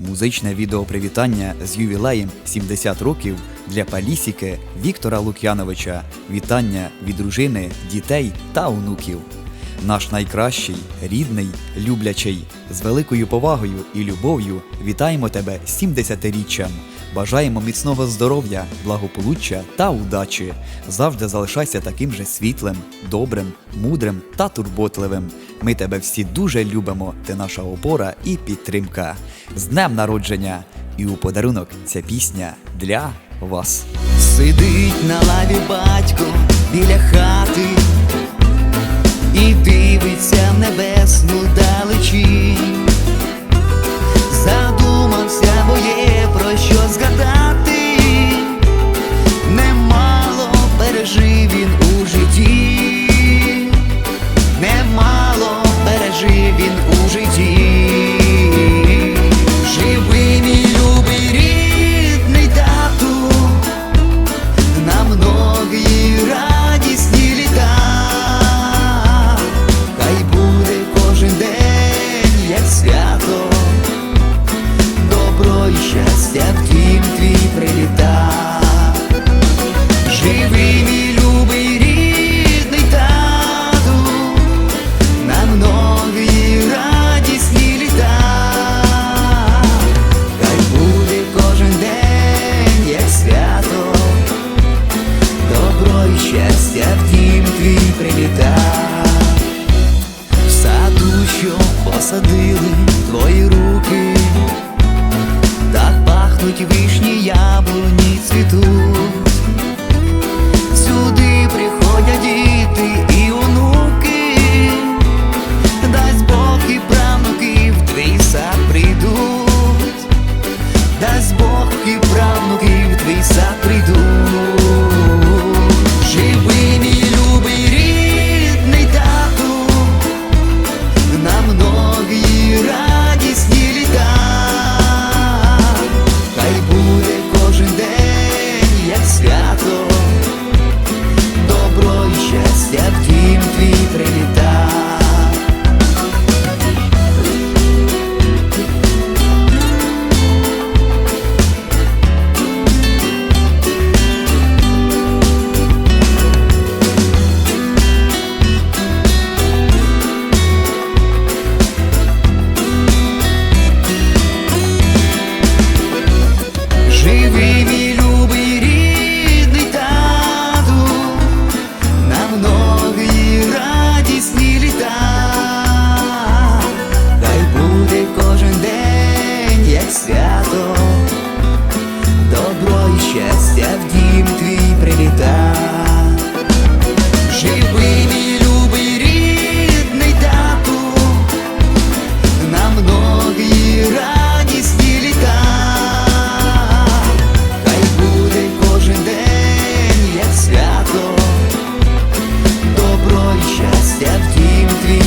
Музичне відео привітання з ювілеєм 70 років для Палісіки Віктора Лук'яновича. Вітання від дружини, дітей та онуків. Наш найкращий, рідний, люблячий, з великою повагою і любов'ю вітаємо тебе 70-річчям. Бажаємо міцного здоров'я, благополуччя та удачі. Завжди залишайся таким же світлим, добрим, мудрим та турботливим. Ми тебе всі дуже любимо. Ти наша опора і підтримка. З днем народження! І у подарунок ця пісня для вас. Сидить на лаві батько біля хати і щастя в дім твій приліта. В саду, що посадили твої руки, так пахнуть вишні, яблуні цвітуть. Сюди приходять діти і онуки, дасть Бог і правнуки в твій сад прийдуть, дасть Бог і правнуки в твій сад прийдуть. В дім твій приліта. Счастья в дім твій приліта. Живий мій тату, на многі радісні літа, хай буде кожен день, як свято, добро і щастя в дім твій.